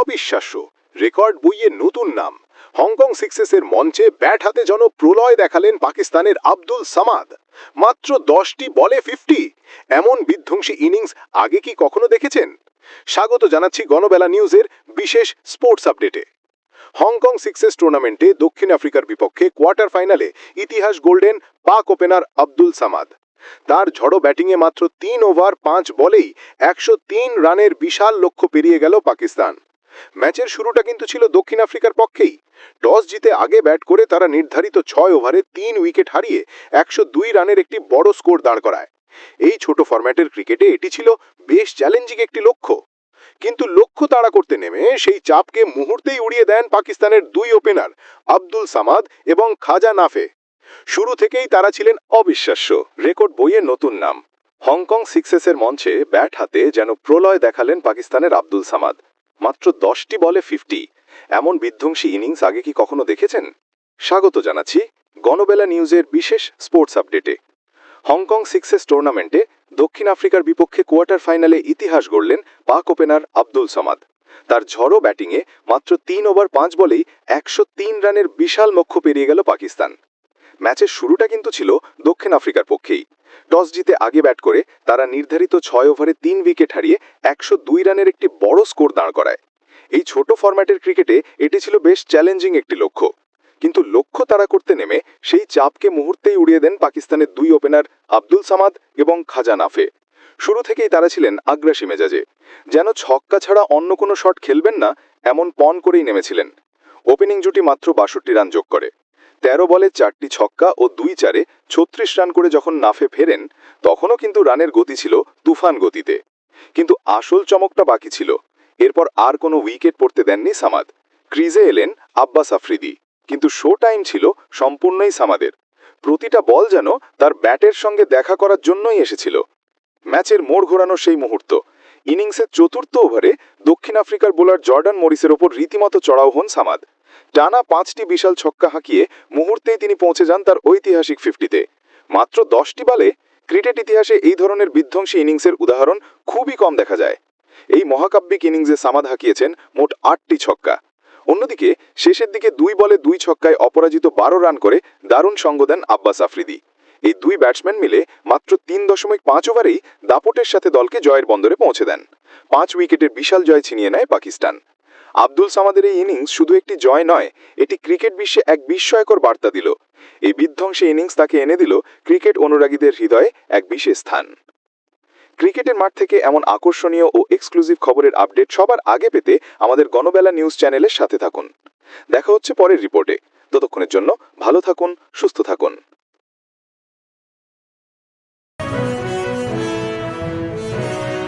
অবিশ্বাস্য। রেকর্ড বইয়ে নতুন নাম। হংকং সিক্সেসের মঞ্চে ব্যাট হাতে যেন প্রলয় দেখালেন পাকিস্তানের আব্দুল সামাদ। মাত্র দশটি বলে ফিফটি। এমন বিধ্বংসী ইনিংস আগে কি কখনো দেখেছেন? স্বাগত জানাচ্ছি গণবেলা নিউজের বিশেষ স্পোর্টস আপডেটে। হংকং সিক্সেস টুর্নামেন্টে দক্ষিণ আফ্রিকার বিপক্ষে কোয়ার্টার ফাইনালে ইতিহাস গোল্ডেন পাক ওপেনার আব্দুল সামাদ। তার ঝড়ো ব্যাটিংয়ে মাত্র তিন ওভার পাঁচ বলেই একশো তিন রানের বিশাল লক্ষ্য পেরিয়ে গেল পাকিস্তান। ম্যাচের শুরুটা কিন্তু ছিল দক্ষিণ আফ্রিকার পক্ষেই। টস জিতে আগে ব্যাট করে তারা নির্ধারিত ছয় ওভারে তিন উইকেট হারিয়ে একশো দুই রানের একটি বড় স্কোর দাঁড় করায়। এই ছোট ফরম্যাটের ক্রিকেটে এটি ছিল বেশ চ্যালেঞ্জিং একটি লক্ষ্য। কিন্তু লক্ষ্য তাড়া করতে নেমে সেই চাপকে মুহূর্তেই উড়িয়ে দেন পাকিস্তানের দুই ওপেনার আব্দুল সামাদ এবং খাজা নাফে। শুরু থেকেই তারা ছিলেন অবিশ্বাস্য, রেকর্ড বইয়ে নতুন নাম। হংকং সিক্সেসের মঞ্চে ব্যাট হাতে যেন প্রলয় দেখালেন পাকিস্তানের আব্দুল সামাদ। মাত্র দশটি বলে ফিফটি। এমন বিধ্বংসী ইনিংস আগে কি কখনো দেখেছেন? স্বাগত জানাচ্ছি গণবেলা নিউজের বিশেষ স্পোর্টস আপডেটে। হংকং সিক্সেস টুর্নামেন্টে দক্ষিণ আফ্রিকার বিপক্ষে কোয়ার্টার ফাইনালে ইতিহাস গড়লেন পাক ওপেনার আব্দুল সামাদ। তার ঝড়ো ব্যাটিংয়ে মাত্র তিন ওভার পাঁচ বলেই একশো তিন রানের বিশাল লক্ষ্য পেরিয়ে গেল পাকিস্তান। ম্যাচের শুরুটা কিন্তু ছিল দক্ষিণ আফ্রিকার পক্ষেই। টস জিতে আগে ব্যাট করে তারা নির্ধারিত ছয় ওভারে তিন উইকেট হারিয়ে একশো দুই রানের একটি বড় স্কোর দাঁড় করায়। এই ছোট ফরম্যাটের ক্রিকেটে এটি ছিল বেশ চ্যালেঞ্জিং একটি লক্ষ্য। কিন্তু লক্ষ্য তারা করতে নেমে সেই চাপকে মুহূর্তেই উড়িয়ে দেন পাকিস্তানের দুই ওপেনার আব্দুল সামাদ এবং খাজা নাফে শুরু থেকেই তারা ছিলেন আগ্রাসী মেজাজে। যেন ছক্কা ছাড়া অন্য কোনো শট খেলবেন না, এমন পণ করেই নেমেছিলেন। ওপেনিং জুটি মাত্র বাষট্টি রান যোগ করে। তেরো বলে চারটি ছক্কা ও দুই চারে ছত্রিশ রান করে যখন নাফে ফেরেন, তখনও কিন্তু রানের গতি ছিল তুফান গতিতে। কিন্তু আসল চমকটা বাকি ছিল। এরপর আর কোনো উইকেট পড়তে দেননি সামাদ। ক্রিজে এলেন আব্বাস আফ্রিদি। কিন্তু শো টাইম ছিল সম্পূর্ণই সামাদের। প্রতিটা বল যেন তার ব্যাটের সঙ্গে দেখা করার জন্যই এসেছিল। ম্যাচের মোড় ঘোরানো সেই মুহূর্ত। ইনিংসের চতুর্থ ওভারে দক্ষিণ আফ্রিকার বোলার জর্ডান মরিসের ওপর রীতিমতো চড়াও হন সামাদ। টানা পাঁচটি বিশাল ছক্কা হাঁকিয়ে মুহূর্তেই তিনি পৌঁছে যান তার ঐতিহাসিক ফিফটিতে। মাত্র দশটি বলে ক্রিকেট ইতিহাসে এই ধরনের বিধ্বংসী ইনিংসের উদাহরণ খুবই কম দেখা যায়। এই মহাকাব্যিক ইনিংসে সামাদ হাঁকিয়েছেন মোট আটটি ছক্কা। অন্যদিকে শেষের দিকে দুই বলে দুই ছক্কায় অপরাজিত বারো রান করে দারুণ সঙ্গ দেন আব্বাস আফ্রিদি। এই দুই ব্যাটসম্যান মিলে মাত্র তিন দশমিক পাঁচ ওভারেই দাপটের সাথে দলকে জয়ের বন্দরে পৌঁছে দেন। পাঁচ উইকেটের বিশাল জয় ছিনিয়ে নেয় পাকিস্তান। আব্দুল সামাদের এই ইনিংস শুধু একটি জয় নয়, এটি ক্রিকেট বিশ্বে এক বিস্ময়কর বার্তা দিল। এই বিধ্বংসী ইনিংস তাকে এনে দিল ক্রিকেট অনুরাগীদের হৃদয়ে এক বিশেষ স্থান। ক্রিকেটের মাঠ থেকে এমন আকর্ষণীয় ও এক্সক্লুসিভ খবরের আপডেট সবার আগে পেতে আমাদের গণবেলা নিউজ চ্যানেলের সাথে থাকুন। দেখা হচ্ছে পরের রিপোর্টে। ততক্ষণের জন্য ভালো থাকুন, সুস্থ থাকুন।